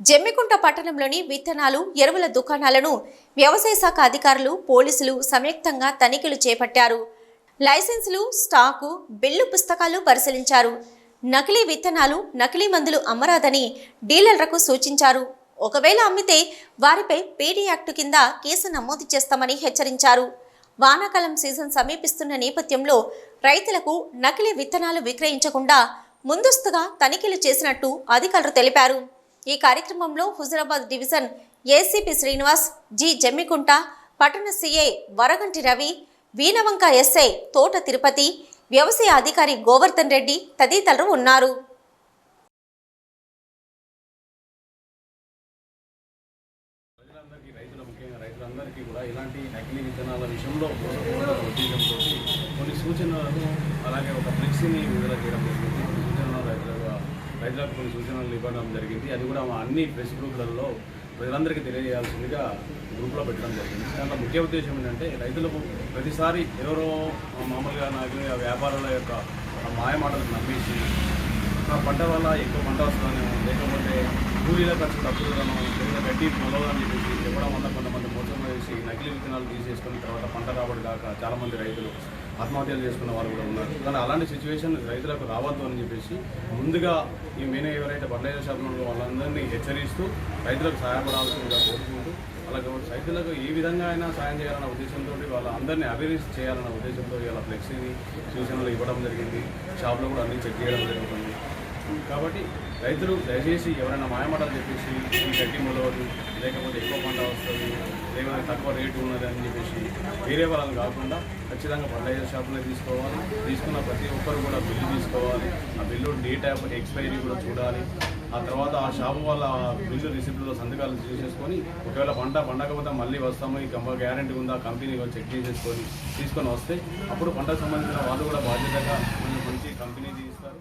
జమ్మికుంట పట్టణంలోని విత్తనాలు ఎరువుల దుకాణాలను వ్యవసాయ శాఖ అధికారులు పోలీసులు సంయుక్తంగా తనిఖీలు చేపట్టారు. లైసెన్సులు స్టాకు బిల్లు పుస్తకాలు పరిశీలించారు. నకిలీ విత్తనాలు నకిలీ మందులు అమ్మరాదని డీలర్లకు సూచించారు. ఒకవేళ అమ్మితే వారిపై పీడీ యాక్టు కింద కేసు నమోదు చేస్తామని హెచ్చరించారు. వానాకాలం సీజన్ సమీపిస్తున్న నేపథ్యంలో రైతులకు నకిలీ విత్తనాలు విక్రయించకుండా ముందస్తుగా తనిఖీలు చేసినట్టు అధికారులు తెలిపారు. ఈ కార్యక్రమంలో Huzurabad division ACP Srinivas G Jammikunta పట్టణ సీఐ వరగంటి రవి వీణవంక ఎస్ఐ తోట తిరుపతి వ్యవసాయ అధికారి గోవర్ధన్ రెడ్డి తదితరులు ఉన్నారు. రైతులందరికీ కూడా ఇలాంటి నకిలీ విత్తనాల విషయంలో ఉద్దేశంతో కొన్ని సూచనలను అలాగే ఒక ఫ్లెక్సీని విడుదల చేయడం జరిగింది. సూచనలు రైతులుగా రైతులకు కొన్ని సూచనలు ఇవ్వడం జరిగింది. అది కూడా అన్ని ప్రెస్ గ్రూపులలో ప్రజలందరికీ తెలియజేయాల్సిందిగా గ్రూప్లో పెట్టడం జరిగింది. దాంట్లో ముఖ్య ఉద్దేశం ఏంటంటే రైతులకు ప్రతిసారి ఎవరో మామూలుగా నాకు వ్యాపారుల యొక్క మాయమాటలు నమ్మేసి ఆ పంట వల్ల ఎక్కువ పంట వస్తుందని లేకపోతే కూలీల ఖర్చు తక్కువగాను లేదా గడ్డి మొలవదని చెప్పేసి చెప్పడం వల్ల కొంతమంది మోసం వేసి నకిలీ విత్తనాలు తీసేసుకున్న తర్వాత పంట రాబడి కాక చాలామంది రైతులు ఆత్మహత్యలు చేసుకున్న వాళ్ళు కూడా ఉన్నారు. కానీ అలాంటి సిచ్యువేషన్ రైతులకు రావద్దు అని చెప్పేసి ముందుగా ఈ మెయిన్ ఎవరైతే ఫర్టిలైజర్ షాపులు వాళ్ళందరినీ హెచ్చరిస్తూ రైతులకు సహాయపడాల్సిందిగా కోరుకుంటూ అలాగే రైతులకు ఏ విధంగా అయినా సాయం చేయాలన్న ఉద్దేశంతో వాళ్ళ అందరినీ అవేర్నెస్ చేయాలన్న ఉద్దేశంతో ఇలా ఫ్లెక్సీని సూచనలు ఇవ్వడం జరిగింది. షాప్లో కూడా అన్ని చెక్ చేయడం జరుగుతుంది కాబట్టి రైతులు దయచేసి ఎవరైనా మాయమాటలు చెప్పేసి ఈ గడ్డి మొలవదు లేకపోతే ఎక్కువ పంట వస్తుంది లేకపోతే తక్కువ రేటు ఉన్నది అని చెప్పేసి వేరే వాళ్ళని కాకుండా ఖచ్చితంగా ఫర్టిలైజర్ షాపులో తీసుకోవాలి. తీసుకున్న ప్రతి ఒక్కరు కూడా బిల్లు తీసుకోవాలి. ఆ బిల్లు డేట్ ఆఫ్ ఎక్స్పైరీ కూడా చూడాలి. ఆ తర్వాత ఆ షాపు వాళ్ళ బిల్లు రిసిప్ట్లో సంతకాలు చేసేసుకొని ఒకవేళ పంట పండకపోతే మళ్ళీ వస్తాము ఈ కంప గ్యారంటీ ఉందా కంపెనీ చెక్ చేసేసుకొని తీసుకొని వస్తే అప్పుడు పంటకు సంబంధించిన వాళ్ళు కూడా బాధ్యతగా మంచి కంపెనీ తీస్తారు.